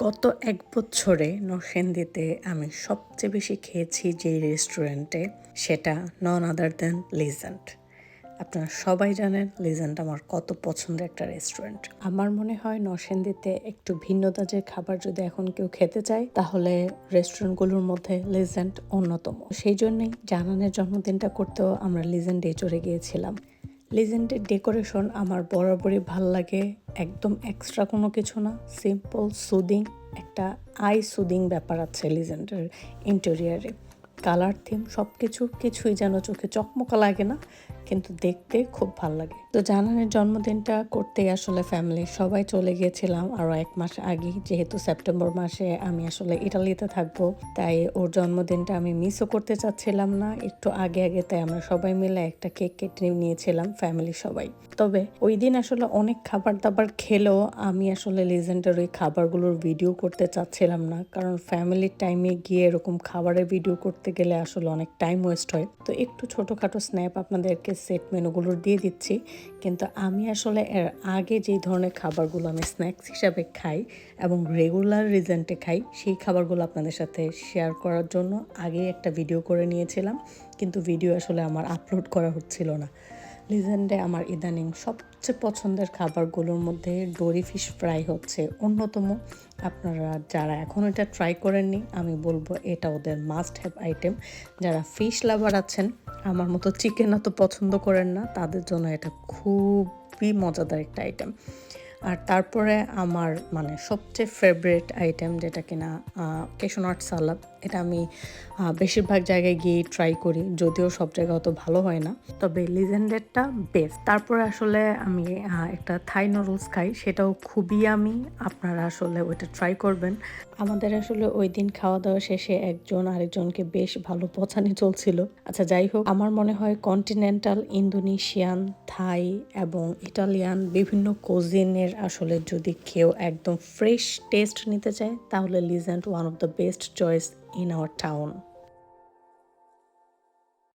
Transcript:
গত এক বছরে নরসিংদীতে আমি সবচেয়ে বেশি খেয়েছি যে রেস্টুরেন্টে, সেটা নন আদার দেন লিজেন্ড আপনারা সবাই জানেন লিজেন্ড আমার কত পছন্দের একটা রেস্টুরেন্ট। আমার মনে হয় নরসিংদীতে একটু ভিন্নতা যে খাবার যদি এখন কেউ খেতে চায়, তাহলে রেস্টুরেন্টগুলোর মধ্যে লিজেন্ড অন্যতম। সেই জন্যই জানানের জন্মদিনটা করতেও আমরা লিজেন্ডে চলে গিয়েছিলাম। লিজেন্ডের ডেকোরেশন আমার বরাবরই ভালো লাগে। একদম এক্সট্রা কোনো কিছু না। সিম্পল সুদিং একটা আই সুদিং ব্যাপার আছে লিজেন্ডের ইন্টেরিয়ারে কালার থিম সব কিছু কিছুই যেন চোখে চকমকা লাগে না। কিন্তু দেখতে খুব ভালো লাগে। তো জানানের জন্মদিনটা করতে আসলে ফ্যামিলি সবাই চলে গিয়েছিলাম। আরও এক মাস আগে যেহেতু সেপ্টেম্বর মাসে আমি আসলে ইটালিতে থাকব। তাই ওর জন্মদিনটা আমি মিসও করতে চাচ্ছিলাম না। একটু আগে আগে তাই আমরা সবাই মিলে একটা কেক কেটে নিয়েছিলাম ফ্যামিলি সবাই। তবে ওই দিন আসলে অনেক খাবার দাবার খেলেও আমি আসলে লিজেন্ডের ওই খাবারগুলোর ভিডিও করতে চাচ্ছিলাম না। কারণ ফ্যামিলির টাইমে গিয়ে এরকম খাবারের ভিডিও করতে গেলে আসলে অনেক টাইম ওয়েস্ট হয়। তো একটু ছোটোখাটো স্ন্যাপ আপনাদেরকে সেট মেনুগুলোর দিয়ে দিচ্ছি। কিন্তু আমি আসলে এর আগে যেই ধরনের খাবারগুলো আমি স্ন্যাক্স হিসাবে খাই এবং রেগুলার রিজেন্টে খাই, সেই খাবারগুলো আপনাদের সাথে শেয়ার করার জন্য আগেই একটা ভিডিও করে নিয়েছিলাম। কিন্তু ভিডিও আসলে আমার আপলোড করা হচ্ছিল না। লিজেন্ডে আমার ইদানিং সবচেয়ে পছন্দের খাবারগুলোর মধ্যে ডোরি ফিশ ফ্রাই হচ্ছে অন্যতম। আপনারা যারা এখন এটা ট্রাই করেননি, আমি বলব এটা ওদের মাস্ট হ্যাভ আইটেম যারা ফিশ লাভার আছেন, আমার মতো চিকেন অত পছন্দ করেন না, তাদের জন্য এটা খুবই মজাদার একটা আইটেম আর তারপরে আমার মানে সবচেয়ে ফেভারিট আইটেম যেটা কিনা কেশনাট সালাদ এটা আমি বেশিরভাগ জায়গায় গিয়ে ট্রাই করি, যদিও সব জায়গা অত ভালো হয় না। তবে লিজেন্ডেরটা বেস্ট তারপরে আসলে আমি একটা থাই নুডলস খাই, সেটাও খুবই আমি, আপনারা আসলে ওইটা ট্রাই করবেন। আমাদের আসলে ওই দিন খাওয়া দাওয়া শেষে একজন আরেকজনকে বেশ ভালো পছানি চলছিল। আচ্ছা যাই হোক, আমার মনে হয় কন্টিনেন্টাল ইন্দোনেশিয়ান থাই এবং ইটালিয়ান বিভিন্ন কোজিনের আসলে যদি কেউ একদম ফ্রেশ টেস্ট নিতে চায়, তাহলে legend one of the best choice in our town